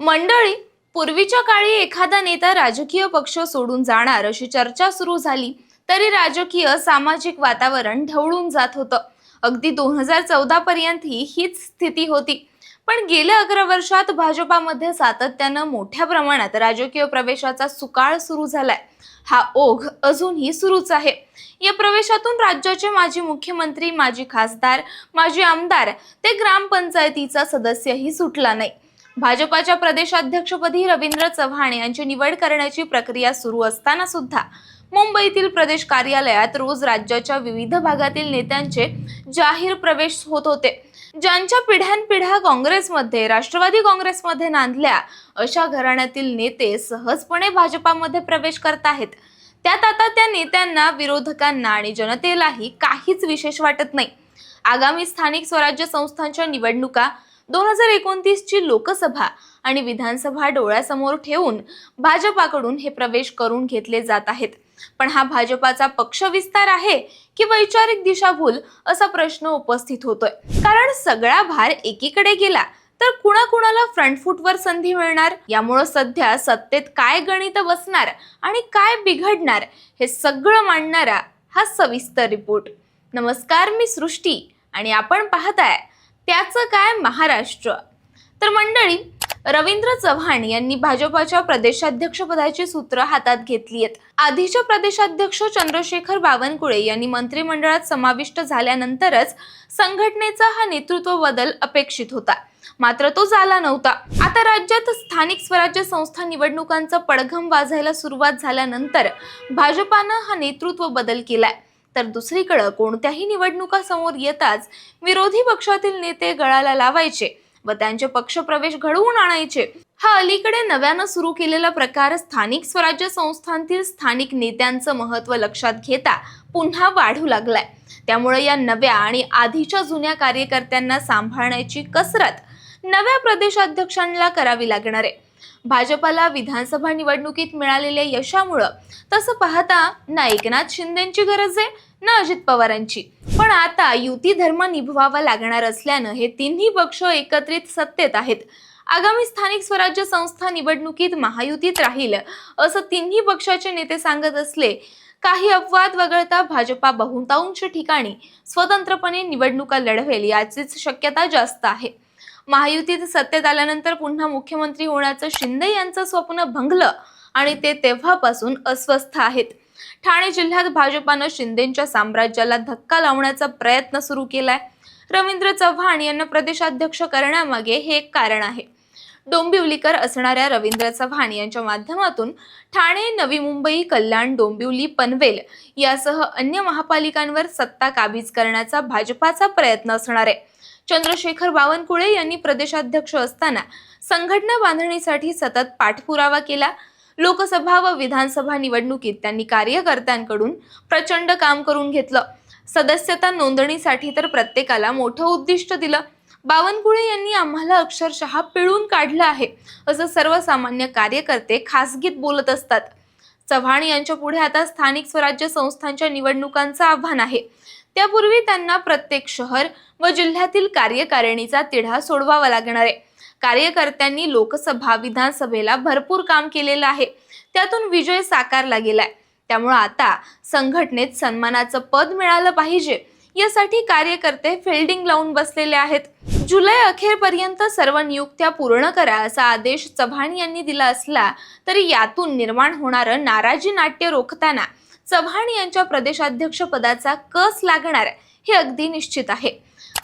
मंडळी पूर्वीच्या काळी एखादा नेता राजकीय पक्ष सोडून जाणार अशी चर्चा सुरू झाली तरी राजकीय सामाजिक वातावरण ढवळून जात होतं. अगदी दोन हजार चौदा पर्यंत हीच स्थिती होती. पण गेल्या अकरा वर्षात भाजपामध्ये सातत्यानं मोठ्या प्रमाणात राजकीय प्रवेशाचा सुकाळ सुरू झालाय. हा ओघ अजूनही सुरूच आहे. या प्रवेशातून राज्याचे माजी मुख्यमंत्री माजी खासदार माजी आमदार ते ग्रामपंचायतीचा सदस्यही सुटला नाही. भाजपाच्या प्रदेशाध्यक्षपदी रवींद्र चव्हाण यांची निवड करण्याची प्रक्रिया सुरू असताना सुद्धा मुंबईतील प्रदेश कार्यालयात रोज राज्याच्या विविध भागातील नेत्यांचे जाहीर प्रवेश होत होते. ज्यांच्या पिढ्यानपिढ्या काँग्रेसमध्ये राष्ट्रवादी काँग्रेसमध्ये नांदल्या अशा घराण्यातील नेते सहजपणे भाजपामध्ये प्रवेश करत आहेत. त्यात आता त्या नेत्यांना विरोधकांना आणि जनतेलाही काहीच विशेष वाटत नाही. आगामी स्थानिक स्वराज्य संस्थांच्या निवडणुका दोन हजार एकोणतीसची लोकसभा आणि विधानसभा डोळ्यासमोर ठेवून भाजपाकडून हे प्रवेश करून घेतले जात आहेत. पण हा भाजपाचा पक्ष विस्तार आहे की वैचारिक दिशाभूल असा प्रश्न उपस्थित होतोय. कारण सगळा भार एकीकडे गेला तर कुणाकुणाला फ्रंट फूटवर संधी मिळणार? यामुळं सध्या सत्तेत काय गणित बसणार आणि काय बिघडणार हे सगळं मांडणारा हा सविस्तर रिपोर्ट. नमस्कार मी सृष्टी आणि आपण पाहताय त्याचं काय महाराष्ट्र? तर मंडळी रवींद्र चव्हाण यांनी भाजपाच्या प्रदेशाध्यक्षपदाची सूत्र हातात घेतली आहेत. आधीच्या प्रदेशाध्यक्ष चंद्रशेखर बावनकुळे यांनी मंत्रिमंडळात समाविष्ट झाल्यानंतरच संघटनेचा हा नेतृत्व बदल अपेक्षित होता. मात्र तो झाला नव्हता. आता राज्यात स्थानिक स्वराज्य संस्था निवडणुकांचा पडघम वाजायला सुरुवात झाल्यानंतर भाजपानं हा नेतृत्व बदल केलाय. तर दुसरीकडे कोणत्याही निवडणुका समोर येताच विरोधी पक्षातील नेते गळाला लावायचे व त्यांचे पक्षप्रवेश घडवून आणायचे. हा अलीकडे नव्यानं सुरू केलेला प्रकार स्थानिक स्वराज्य संस्थांतील स्थानिक नेत्यांचं महत्त्व लक्षात घेता पुन्हा वाढू लागलाय. त्यामुळे या नव्या आणि आधीच्या जुन्या कार्यकर्त्यांना सांभाळण्याची कसरत नव्या प्रदेशाध्यक्षांना करावी लागणार आहे. भाजपाला विधानसभा निवडणुकीत मिळालेल्या यशामुळं तसं पाहता ना एकनाथ शिंदेची गरज आहे ना अजित पवारांची. पण आता युती धर्म निभवावा लागणार असल्यानं हे तिन्ही पक्ष एकत्रित सत्तेत आहेत. आगामी स्थानिक स्वराज्य संस्था निवडणुकीत महायुतीत राहील असं तिन्ही पक्षाचे नेते सांगत असले काही अपवाद वगळता भाजपा बहुतांश ठिकाणी स्वतंत्रपणे निवडणुका लढवेल याचीच शक्यता जास्त आहे. महायुतीत सत्तेत आल्यानंतर पुन्हा मुख्यमंत्री होण्याचं शिंदे यांचं स्वप्न भंगलं आणि ते तेव्हापासून अस्वस्थ आहेत. ठाणे जिल्ह्यात भाजपानं शिंदेच्या साम्राज्याला धक्का लावण्याचा प्रयत्न सुरू केलाय. रवींद्र चव्हाण यांना प्रदेशाध्यक्ष करण्यामागे हे एक कारण आहे. डोंबिवलीकर असणाऱ्या रवींद्र चव्हाण यांच्या माध्यमातून ठाणे नवी मुंबई कल्याण डोंबिवली पनवेल यासह अन्य महापालिकांवर सत्ता काबीज करण्याचा भाजपाचा प्रयत्न असणार आहे. चंद्रशेखर बावनकुळे यांनी प्रदेशाध्यक्ष असताना संघटना बांधणीसाठी सतत पाठपुरावा केला. लोकसभा व विधानसभा निवडणुकीत त्यांनी कार्यकर्त्यांकडून प्रचंड काम करून घेतलं. सदस्यता नोंदणीसाठी तर प्रत्येकाला मोठं उद्दिष्ट दिलं. बावनकुळे यांनी आम्हाला अक्षरशः पिळून काढलं आहे असं सर्वसामान्य कार्यकर्ते खासगीत बोलत असतात. चव्हाण यांच्या पुढे आता स्थानिक स्वराज्य संस्थांच्या निवडणुकांचं आव्हान आहे. त्यापूर्वी त्यांना प्रत्येक शहर व जिल्ह्यातील कार्यकारिणीचा तिढा सोडवावा लागणार आहे. कार्यकर्त्यांनी लोकसभा विधानसभेला भरपूर काम केलेलं आहे. त्यातून विजय साकारला गेलाय. त्यामुळं आता संघटनेत सन्मानाचं पद मिळालं पाहिजे. यासाठी कार्यकर्ते फिल्डिंग लावून बसलेले आहेत. जुलै अखेरपर्यंत सर्व नियुक्त्या पूर्ण करा असा आदेश चव्हाण यांनी दिला असला तरी यातून निर्माण होणारं नाराजी नाट्य रोखताना चव्हाण यांच्या प्रदेशाध्यक्ष पदाचा कस लागणार हे अगदी निश्चित आहे.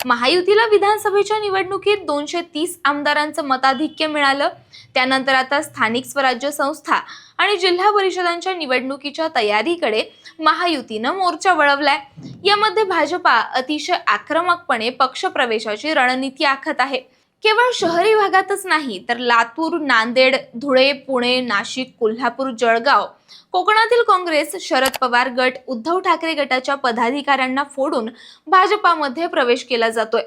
महायुतीला विधानसभेच्या निवडणुकीत दोनशे तीस आमदारांचं मताधिक्य मिळालं. त्यानंतर आता स्थानिक स्वराज्य संस्था आणि जिल्हा परिषदांच्या निवडणुकीच्या तयारीकडे महायुतीनं मोर्चा वळवलाय. यामध्ये भाजपा अतिशय आक्रमकपणे पक्षप्रवेशाची रणनीती आखत आहे. केवळ शहरी भागातच नाही तर लातूर नांदेड धुळे पुणे नाशिक कोल्हापूर जळगाव कोकणातील काँग्रेस शरद पवार गट उद्धव ठाकरे गटाच्या पदाधिकाऱ्यांना फोडून भाजपामध्ये प्रवेश केला जातोय.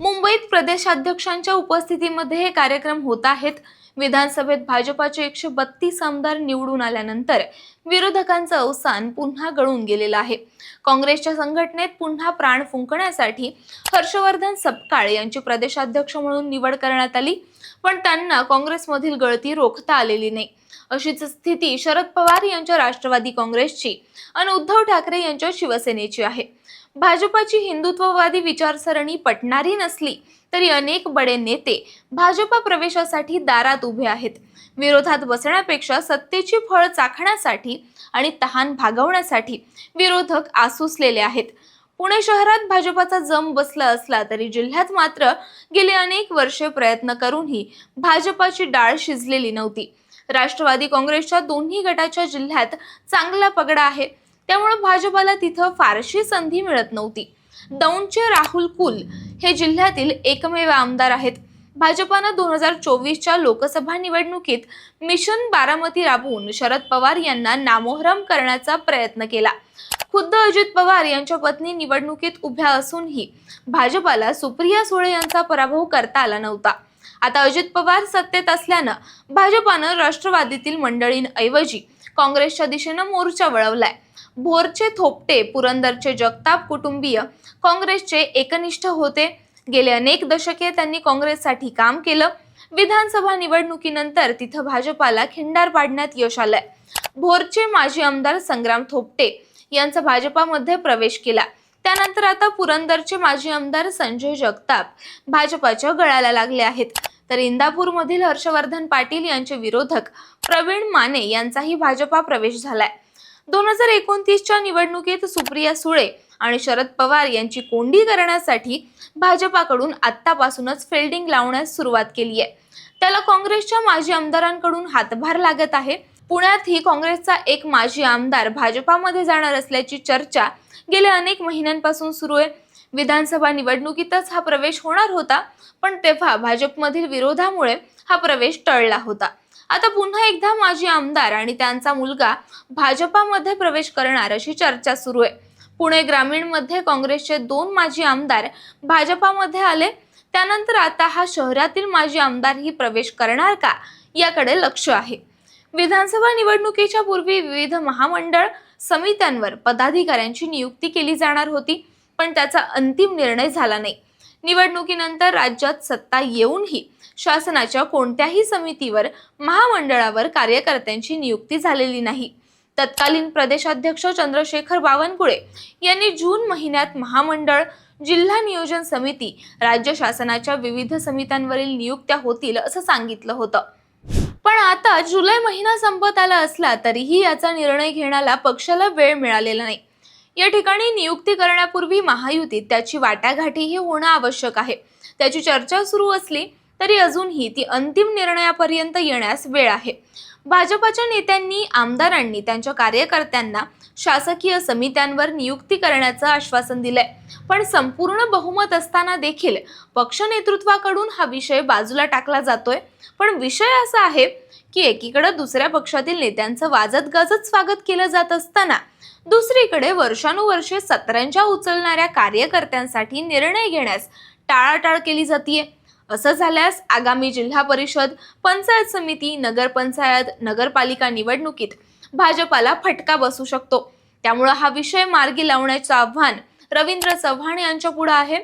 मुंबईत प्रदेशाध्यक्षांच्या उपस्थितीमध्ये हे कार्यक्रम होत आहेत. विधानसभेत भाजपाचे एकशे बत्तीस आमदार निवडून आल्यानंतर विरोधकांचं अवसान पुन्हा गळून गेलेलं आहे. काँग्रेसच्या संघटनेत पुन्हा प्राण फुंकण्यासाठी हर्षवर्धन सपकाळ यांची प्रदेशाध्यक्ष म्हणून निवड करण्यात आली पण त्यांना काँग्रेसमधील गळती रोखता आलेली नाही. अशीच स्थिती शरद पवार यांच्या राष्ट्रवादी काँग्रेसची आणि उद्धव ठाकरे यांच्या शिवसेनेची आहे. भाजपाची हिंदुत्ववादी विचारसरणी पटणारी नसली तरी अनेक बडे नेते भाजपा प्रवेशासाठी दारात उभे आहेत. विरोधात बसण्यापेक्षा सत्तेची फळ चाखण्यासाठी आणि तहान भागवण्यासाठी विरोधक आसुसलेले आहेत. पुणे शहरात भाजपाचा जम बसला असला तरी जिल्ह्यात मात्र गेले अनेक वर्षे प्रयत्न करूनही भाजपाची डाळ शिजलेली नव्हती. राष्ट्रवादी काँग्रेसच्या दोन्ही गटाच्या जिल्ह्यात चांगला पगडा आहे. त्यामुळे भाजपाला तिथं फारशी संधी मिळत नव्हती. दौंडचे राहुल कुल हे जिल्ह्यातील एकमेव आमदार आहेत. भाजपानं दोन हजार चोवीसच्या लोकसभा निवडणुकीत मिशन बारामती राबवून शरद पवार यांना नामोहरम करण्याचा प्रयत्न केला. खुद्द अजित पवार यांच्या पत्नी निवडणुकीत उभ्या असूनही भाजपाला सुप्रिया सुळे यांचा पराभव करता आला नव्हता. आता अजित पवार सत्तेत असल्यानं भाजपानं राष्ट्रवादीतील मंडळींऐवजी काँग्रेसच्या दिशेनं मोर्चा वळवलाय. भोरचे थोपटे पुरंदरचे जगताप कुटुंबीय काँग्रेसचे एकनिष्ठ होते. गेले अनेक दशके त्यांनी काँग्रेससाठी काम केलं. विधानसभा निवडणुकीनंतर तिथं भाजपाला खिंडार पाडण्यात यश आलंय. भोरचे माजी आमदार संग्राम थोपटे यांचा भाजपामध्ये प्रवेश केला. त्यानंतर आता पुरंदरचे माजी आमदार संजय जगताप भाजपाच्या गळाला लागले आहेत. तर इंदापूरमधील हर्षवर्धन पाटील यांचे विरोधक प्रवीण माने यांचाही भाजपा प्रवेश झालाय. दोन हजार एकोणतीसच्या निवडणुकीत सुप्रिया सुळे आणि शरद पवार यांची कोंडी करण्यासाठी भाजपाकडून आत्तापासूनच फिल्डिंग लावण्यास सुरुवात केली आहे. त्याला काँग्रेसच्या माजी आमदारांकडून हातभार लागत आहे. पुण्यातही काँग्रेसचा एक माजी आमदार भाजपामध्ये जाणार असल्याची चर्चा गेल्या अनेक महिन्यांपासून सुरू आहे. विधानसभा निवडणुकीतच हा प्रवेश होणार होता पण तेव्हा भाजपमधील विरोधामुळे हा प्रवेश टळला होता. आता पुन्हा एकदा माजी आमदार आणि त्यांचा मुलगा भाजपामध्ये प्रवेश करणार अशी चर्चा सुरू आहे. पुणे ग्रामीणमध्ये काँग्रेसचे दोन माजी आमदार भाजपामध्ये आले त्यानंतर आता हा शहरातील माजी आमदारही प्रवेश करणार का याकडे लक्ष आहे. विधानसभा निवडणुकीच्या पूर्वी विविध महामंडळ समित्यांवर पदाधिकाऱ्यांची नियुक्ती केली जाणार होती. पण त्याचा अंतिम निर्णय झाला नाही. निवडणुकीनंतर राज्यात सत्ता येऊनही शासनाच्या कोणत्याही समितीवर महामंडळावर कार्यकर्त्यांची नियुक्ती झालेली नाही. तत्कालीन प्रदेशाध्यक्ष चंद्रशेखर बावनकुळे यांनी जून महिन्यात महामंडळ जिल्हा नियोजन समिती राज्य शासनाच्या विविध समित्यांवरील नियुक्त्या होतील असं सांगितलं होतं. पण आता जुलै महिना संपत आला असला तरीही याचा निर्णय घेण्याला पक्षाला वेळ मिळालेला नाही. या ठिकाणी नियुक्ती करण्यापूर्वी महायुतीत त्याची वाटाघाटीही होणं आवश्यक आहे. त्याची चर्चा सुरू असली तरी अजूनही ती अंतिम निर्णयापर्यंत येण्यास वेळ आहे. भाजपाच्या नेत्यांनी आमदारांनी त्यांच्या कार्यकर्त्यांना शासकीय समित्यांवर नियुक्ती करण्याचं आश्वासन दिलंय. पण संपूर्ण बहुमत असताना देखील पक्ष नेतृत्वाकडून हा विषय बाजूला टाकला जातोय. पण विषय असा आहे की एकीकडे दुसऱ्या पक्षातील नेत्यांचं वाजत गाजत स्वागत केलं जात असताना दुसरीकडे वर्षानुवर्षे सत्रांच्या उचलणाऱ्या कार्यकर्त्यांसाठी निर्णय घेण्यास टाळाटाळ केली जातीये. असं झाल्यास आगामी जिल्हा परिषद पंचायत समिती नगरपंचायत नगरपालिका निवडणुकीत भाजपाला फटका बसू शकतो. त्यामुळं हा विषय मार्गी लावण्याचं आव्हान रवींद्र चव्हाण यांच्या पुढे आहे.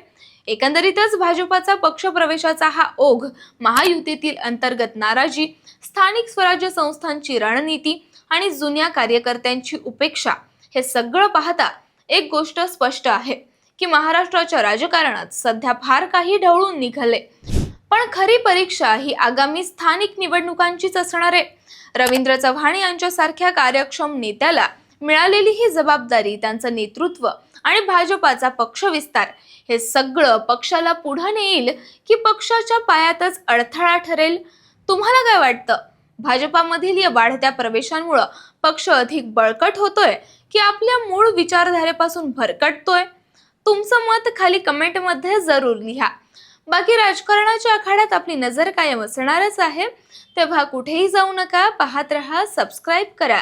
एकंदरीतच भाजपाचा पक्षप्रवेशाचा हा ओघ महायुतीतील अंतर्गत नाराजी स्थानिक स्वराज्य संस्थांची रणनीती आणि जुन्या कार्यकर्त्यांची उपेक्षा हे सगळं पाहता एक गोष्ट स्पष्ट आहे की महाराष्ट्राच्या राजकारणात सध्या फार काही ढवळून निघाले. पण खरी परीक्षा ही आगामी स्थानिक निवडणुकांचीच असणार आहे. रवींद्र चव्हाण यांच्यासारख्या कार्यक्षम नेत्याला मिळालेली ही जबाबदारी त्यांचं नेतृत्व आणि भाजपाचा पक्षविस्तार हे सगळं पक्षाला पुढे नेईल की पक्षाच्या पायातच अडथळा ठरेल? तुम्हाला काय वाटतं? भाजपामधील या वाढत्या प्रवेशांमुळं पक्ष अधिक बळकट होतोय की आपल्या मूळ विचारधारेपासून भरकटतोय? तुमचं मत खाली कमेंटमध्ये जरूर लिहा. बाकी राजकारणाच्या आखाड्यात आपली नजर कायम असणारच आहे. तेव्हा कुठेही जाऊ नका पाहत रहा सबस्क्राईब करा.